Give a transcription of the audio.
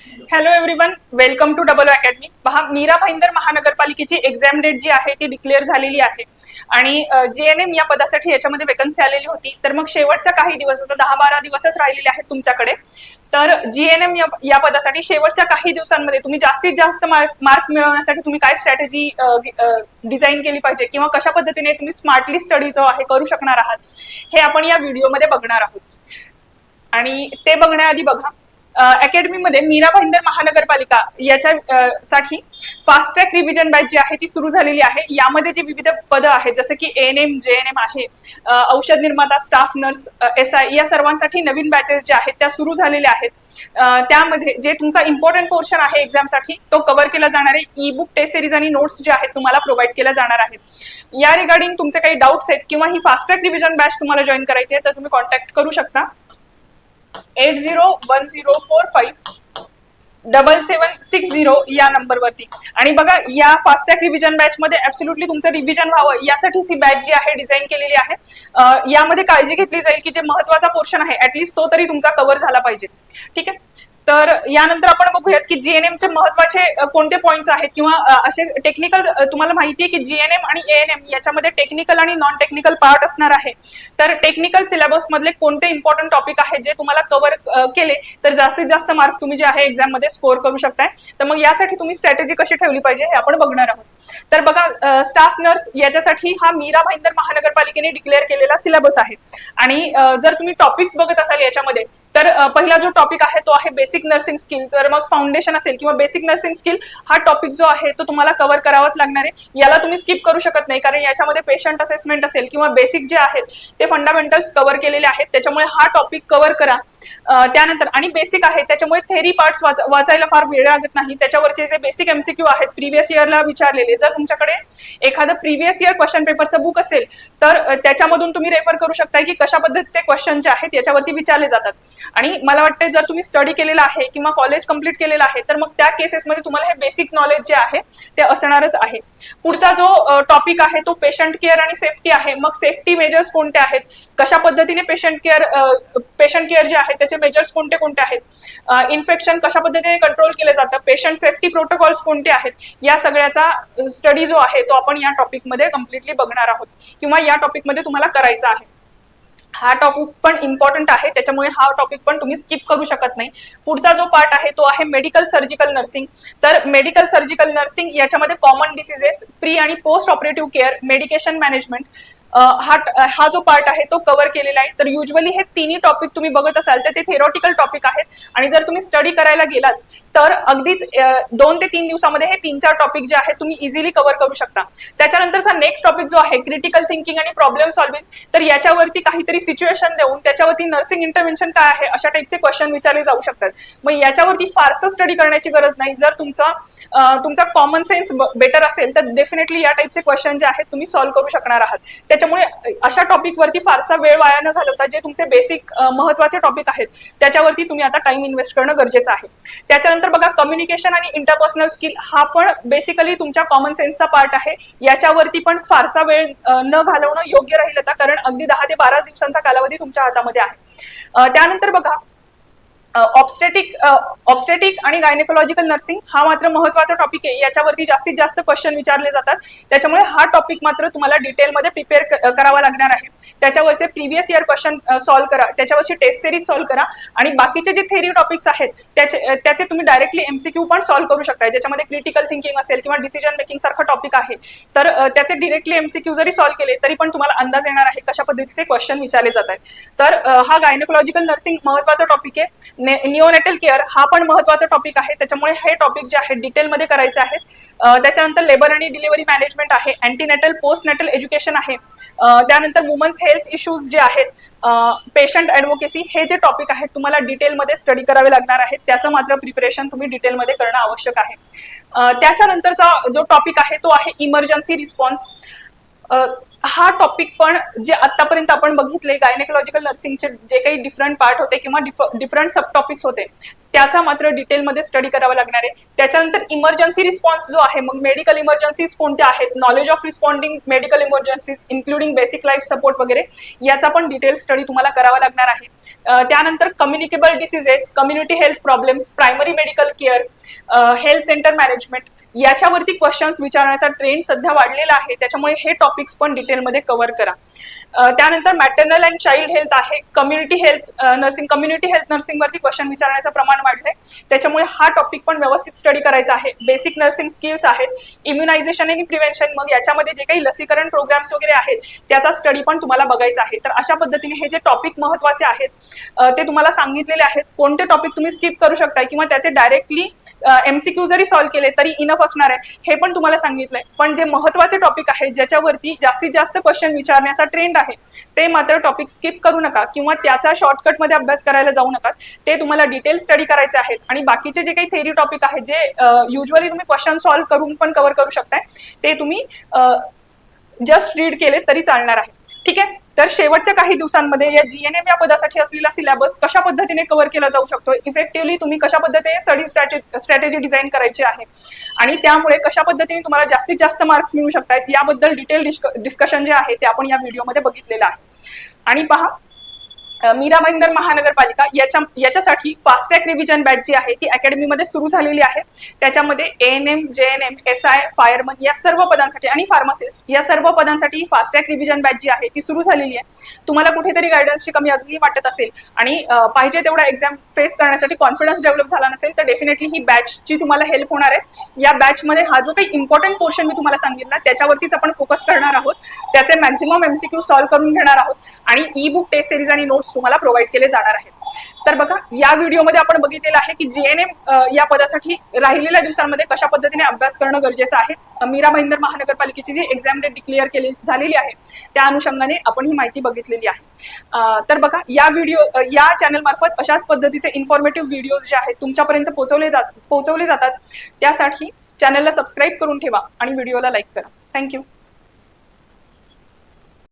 Hello everyone welcome to double academy पहा मीरा भाईंदर महानगरपालिकेची exam date जी आहे ती डिक्लेअर झालेली आहे. आणि जे एन एम या पदासाठी याच्यामध्ये वेकन्सी आलेली होती. तर मग शेवटचा काही दिवस आता दहा बारा दिवसच राहिलेले आहेत तुमच्याकडे. तर जी एन एम या पदासाठी शेवटच्या काही दिवसांमध्ये तुम्ही जास्तीत जास्त मार्क मार्क मिळवण्यासाठी तुम्ही काय स्ट्रॅटेजी डिझाईन केली पाहिजे? किंवा कशा पद्धतीने तुम्ही स्मार्टली स्टडी जो आहे करू शकणार आहात? हे आपण या व्हिडिओमध्ये बघणार आहोत. आणि ते बघण्याआधी बघा अकॅडमीमध्ये मीरा भाईंदर महानगरपालिका याच्या साठी फास्ट ट्रॅक रिव्हिजन बॅच जी आहे ती सुरू झालेली आहे. यामध्ये जे विविध पदं आहेत जसं की N M J N M आहे औषध निर्माता स्टाफ नर्स एस आय या सर्वांसाठी नवीन बॅचेस ज्या आहेत त्या सुरू झालेल्या आहेत. त्यामध्ये जे तुमचा इम्पॉर्टंट पोर्शन आहे एक्झामसाठी तो कव्हर केला जाणार आहे. ई बुक टेस्ट सिरीज आणि नोट्स जे आहेत तुम्हाला प्रोव्हाइड केल्या जाणार आहेत या रिगार्डिंग तुमचे काही डाऊट्स आहेत किंवा ही फास्ट ट्रॅक रिव्हिजन बॅच तुम्हाला जॉईन करायची आहे तर तुम्ही कॉन्टॅक्ट करू शकता. Eight zero one zero four five double seven six zero या नंबरवरती. आणि बघा या फास्टॅग रिव्हिजन बॅच मध्ये ऍब्सोल्युटली तुमचं रिव्हिजन व्हावं यासाठीच ही बॅच जी आहे डिझाईन केलेली आहे. यामध्ये काळजी घेतली जाईल की जे महत्त्वाचा पोर्शन आहे ऍटलीस्ट तो तरी तुमचा कव्हर झाला पाहिजे. ठीक आहे? तर यानंतर आपण बघूयात की जीएनएमचे महत्त्वाचे कोणते पॉईंट्स आहेत? किंवा असे टेक्निकल तुम्हाला माहिती आहे की जीएनएम आणि एएनएम याच्यामध्ये टेक्निकल आणि नॉन टेक्निकल पार्ट असणार आहे. तर टेक्निकल सिलेबस मधले कोणते इम्पॉर्टंट टॉपिक आहेत जे तुम्हाला कव्हर केले तर जास्तीत जास्त मार्क तुम्ही जे आहे एक्झाममध्ये स्कोअर करू शकताय. तर मग यासाठी तुम्ही स्ट्रॅटेजी कशी ठेवली पाहिजे हे आपण बघणार आहोत. तर बघा स्टाफ नर्स याच्यासाठी हा मीरा भाईंदर महानगरपालिकेने डिक्लेअर केलेला सिलेबस आहे. आणि जर तुम्ही टॉपिक्स बघत असाल याच्यामध्ये तर पहिला जो टॉपिक आहे तो आहे बेसिक नर्सिंग स्किल तर मग फाउंडेशन असेल किंवा बेसिक नर्सिंग स्किल हा टॉपिक जो आहे तो तुम्हाला कव्हर करावाच लागणार आहे. याला तुम्ही स्किप करू शकत नाही कारण याच्यामध्ये पेशंट असेसमेंट असेल किंवा बेसिक जे आहेत ते फंडामेंटल्स कव्हर केलेले आहेत. त्याच्यामुळे हा टॉपिक कव्हर करा. त्यानंतर आणि बेसिक आहे त्याच्यामुळे थेरी पार्ट्स वाचायला फार वेळ लागत नाही. त्याच्यावरचे जे बेसिक एमसीक्यू आहेत प्रिव्हियस इयरला विचारलेले जर तुमच्याकडे? एखादं प्रिव्हियस इयर क्वेश्चन पेपरचं बुक असेल तर त्याच्यामधून तुम्ही रेफर करू शकता की कशा पद्धतीचे क्वेश्चन जे आहेत याच्यावरती विचारले जातात. आणि मला वाटतं जर तुम्ही स्टडी केलेला आहे किंवा कॉलेज कंप्लीट केलेलं आहे तर मग त्या केसेसमध्ये तुम्हाला हे बेसिक नॉलेज जे आहे ते असणारच आहे. पुढचा जो टॉपिक आहे तो पेशंट केअर आणि सेफ्टी आहे. मग सेफ्टी मेजर्स कोणते आहेत? कशा पद्धतीने पेशंट केअर पेशंट केअर जे आहे त्याचे मेजर्स कोणते कोणते आहेत? इन्फेक्शन कशा पद्धतीने कंट्रोल केलं जातं? पेशंट सेफ्टी प्रोटोकॉल्स कोणते आहेत? या सगळ्याचा स्टडी जो आहे तो आपण या टॉपिकमध्ये कम्प्लिटली बघणार आहोत. किंवा या टॉपिकमध्ये तुम्हाला करायचा आहे. हा टॉपिक पण इम्पॉर्टंट आहे. त्याच्यामुळे हा टॉपिक पण तुम्ही स्किप करू शकत नाही. पुढचा जो पार्ट आहे तो आहे मेडिकल सर्जिकल नर्सिंग तर मेडिकल सर्जिकल नर्सिंग याच्यामध्ये कॉमन डिसिजेस प्री आणि post operative care medication management हा हा जो पार्ट आहे तो कव्हर केलेला आहे. तर युजली हे तिन्ही टॉपिक तुम्ही बघत असाल तर ते थेरॉटिकल टॉपिक आहेत. आणि जर तुम्ही स्टडी करायला गेलाच तर अगदीच दोन ते तीन दिवसामध्ये हे तीन चार टॉपिक जे आहेत तुम्ही इझिली कव्हर करू शकता. त्याच्यानंतरचा नेक्स्ट टॉपिक जो आहे क्रिटिकल थिंकिंग आणि प्रॉब्लेम सॉल्विंग तर याच्यावरती काहीतरी सिच्युएशन देऊन त्याच्यावरती नर्सिंग इंटरव्हेन्शन काय आहे अशा टाईपचे क्वेश्चन विचारले जाऊ शकतात. मग याच्यावरती फारसं स्टडी करण्याची गरज नाही. जर तुमचा तुमचा कॉमन सेन्स बेटर असेल तर डेफिनेटली या टाईपचे क्वेश्चन जे आहेत तुम्ही सॉल्व्ह करू शकणार आहात. त्याच्यामुळे अशा टॉपिकवरती फारसा वेळ वाया न घालवता जे तुमचे बेसिक महत्त्वाचे टॉपिक आहेत त्याच्यावरती तुम्ही आता टाइम इन्व्हेस्ट करणं गरजेचं आहे. त्याच्यानंतर बघा कम्युनिकेशन आणि इंटरपर्सनल स्किल हा पण बेसिकली तुमच्या कॉमन सेन्सचा पार्ट आहे. याच्यावरती पण फारसा वेळ न घालवणं योग्य राहील आता कारण अगदी दहा ते बारा दिवसांचा कालावधी तुमच्या हातामध्ये आहे. त्यानंतर बघा ऑब्स्टेटिक ऑब्स्टेटिक आणि गायनेकोलॉजिकल नर्सिंग हा मात्र महत्त्वाचा टॉपिक आहे. याच्यावरती जास्तीत जास्त क्वेश्चन विचारले जातात. त्याच्यामुळे हा टॉपिक मात्र तुम्हाला डिटेलमध्ये प्रिपेअर करावा लागणार आहे. त्याच्यावरचे प्रिव्हियस इयर क्वेश्चन सॉल्व्ह करा. त्याच्यावरची टेस्ट सिरीज सॉल्व्ह करा. आणि बाकीचे जे थेरी टॉपिक्स आहेत त्याचे त्याचे तुम्ही डायरेक्टली एमसीक्यू पण सॉल्व्ह करू शकता. ज्याच्यामध्ये क्रिटिकल थिंकिंग असेल किंवा डिसिजन मेकिंग सारखा टॉपिक आहे तर त्याचे डिरेक्टली एमसीक्यू जरी सॉल्व्ह केले तरी पण तुम्हाला अंदाज येणार आहे कशा पद्धतीचे क्वेश्चन विचारले जात आहेत. तर हा गायनेकोलॉजिकल नर्सिंग महत्त्वाचा टॉपिक आहे. निओनेटल केअर हा पण महत्त्वाचा टॉपिक आहे. त्याच्यामुळे हे टॉपिक जे आहे डिटेलमध्ये करायचे आहे त्याच्यानंतर लेबर आणि डिलिव्हरी मॅनेजमेंट आहे. अँटीनेटल पोस्ट नेटल एज्युकेशन आहे त्यानंतर वुमन्स हेल्थ इश्यूज जे आहेत पेशंट ॲडव्होकेसी हे जे टॉपिक आहेत तुम्हाला डिटेलमध्ये स्टडी करावे लागणार आहेत. त्याचं मात्र प्रिपरेशन तुम्ही डिटेलमध्ये करणं आवश्यक आहे. त्याच्यानंतरचा जो टॉपिक आहे तो आहे इमर्जन्सी रिस्पॉन्स हा टॉपिक पण जे आतापर्यंत आपण बघितले गायनेकोलॉजिकल नर्सिंगचे जे काही डिफरंट पार्ट होते किंवा डिफरंट सब टॉपिक्स होते त्याचा मात्र डिटेलमध्ये स्टडी करावा लागणार आहे. त्याच्यानंतर इमर्जन्सी रिस्पॉन्स जो आहे मग मेडिकल इमर्जन्सीज कोणत्या आहेत? Knowledge of responding medical emergencies including basic life support वगैरे याचा पण डिटेल स्टडी तुम्हाला करावा लागणार आहे. त्यानंतर communicable diseases community health problems primary medical care health centre management याच्यावरती क्वेश्चन्स विचारण्याचा ट्रेंड सध्या वाढलेला आहे. त्याच्यामुळे हे टॉपिक्स पण डिटेलमध्ये कव्हर करा. त्यानंतर मॅटर्नल अँड चाइल्ड हेल्थ आहे. Community health nursing community health nursing वरती क्वेश्चन विचारण्याचं प्रमाण वाढलंय. त्याच्यामुळे हा टॉपिक पण व्यवस्थित स्टडी करायचा आहे. बेसिक नर्सिंग स्किल्स आहेत. इम्युनायझेशन आणि प्रिव्हेन्शन मग याच्यामध्ये जे काही लसीकरण प्रोग्राम्स वगैरे आहेत त्याचा स्टडी पण तुम्हाला बघायचा आहे. तर अशा पद्धतीने हे जे टॉपिक महत्त्वाचे आहेत ते तुम्हाला सांगितलेले आहेत. कोणते टॉपिक तुम्ही स्किप करू शकता किंवा त्याचे डायरेक्टली एमसीक्यू जरी सॉल्व्ह केले तरी इनफ असणार आहे हे पण तुम्हाला सांगितलंय. पण जे महत्त्वाचे टॉपिक आहेत ज्याच्यावरती जास्तीत जास्त क्वेश्चन विचारण्याचा ट्रेंड आहे ते मात्र टॉपिक स्किप करू नका किंवा त्याचा शॉर्टकटमध्ये अभ्यास करायला जाऊ नका. ते तुम्हाला डिटेल स्टडी करायचे आहेत. आणि बाकीचे जे काही थेरी टॉपिक आहेत जे युजली तुम्ही क्वेश्चन सॉल्व्ह करून पण कव्हर करू शकताय ते तुम्ही जस्ट रीड केले तरी चालणार आहे. ठीक आहे? तर शेवटच्या काही दिवसांमध्ये या जीएनएम या पदासाठी असलेला सिलेबस कशा पद्धतीने कव्हर केला जाऊ शकतो? इफेक्टिव्हली तुम्ही कशा पद्धतीने स्टडी स्ट्रॅटेजी डिझाईन करायची आहे? आणि त्यामुळे कशा पद्धतीने तुम्हाला जास्तीत जास्त मार्क्स मिळू शकतात? याबद्दल डिटेल डिस्कशन जे आहे ते आपण या व्हिडिओमध्ये बघितलेलं आहे. आणि पहा मीरा भाईंदर महानगरपालिका याच्या याच्यासाठी फास्ट ट्रॅक रिव्हिजन बॅच जी आहे ती अकॅडमीमध्ये सुरू झालेली आहे. त्याच्यामध्ये N M J N M S I fireman या सर्व पदांसाठी आणि फार्मासिस्ट या सर्व पदांसाठी फास्ट ट्रॅक रिव्हिजन बॅच जी आहे ती सुरू झालेली आहे. तुम्हाला कुठेतरी गायडन्सची कमी अजूनही वाटत असेल आणि पाहिजे तेवढा एक्झाम फेस करण्यासाठी कॉन्फिडन्स डेव्हलप झाला नसेल तर डेफिनेटली ही बॅचची तुम्हाला हेल्प होणार आहे. या बॅचमध्ये हा जो काही इम्पॉर्टंट पोर्शन मी तुम्हाला सांगितला त्याच्यावरतीच आपण फोकस करणार आहोत. त्याचे मॅक्झिमम एमसीक्यू सॉल्व्ह करून घेणार आहोत. आणि ई बुक टेस्ट सिरीज आणि नोट्स तुम्हाला प्रोव्हाइड केले जाणार आहेत. तर बघा या व्हिडिओमध्ये आपण बघितलेलं आहे की जीएनएम या पदासाठी राहिलेल्या दिवसांमध्ये कशा पद्धतीने अभ्यास करणं गरजेचं आहे. मीरा भाईंदर महानगरपालिकेची जी एक्झाम डेट डिक्लेअर केली झालेली आहे त्या अनुषंगाने आपण ही माहिती बघितलेली आहे. तर बघा या व्हिडिओ या चॅनल मार्फत अशाच पद्धतीचे इन्फॉर्मेटिव्ह व्हिडिओज जे आहेत तुमच्यापर्यंत पोहोचवले जात पोहोचवले जातात. त्यासाठी चॅनलला सबस्क्राईब करून ठेवा आणि व्हिडिओला लाईक करा. थँक्यू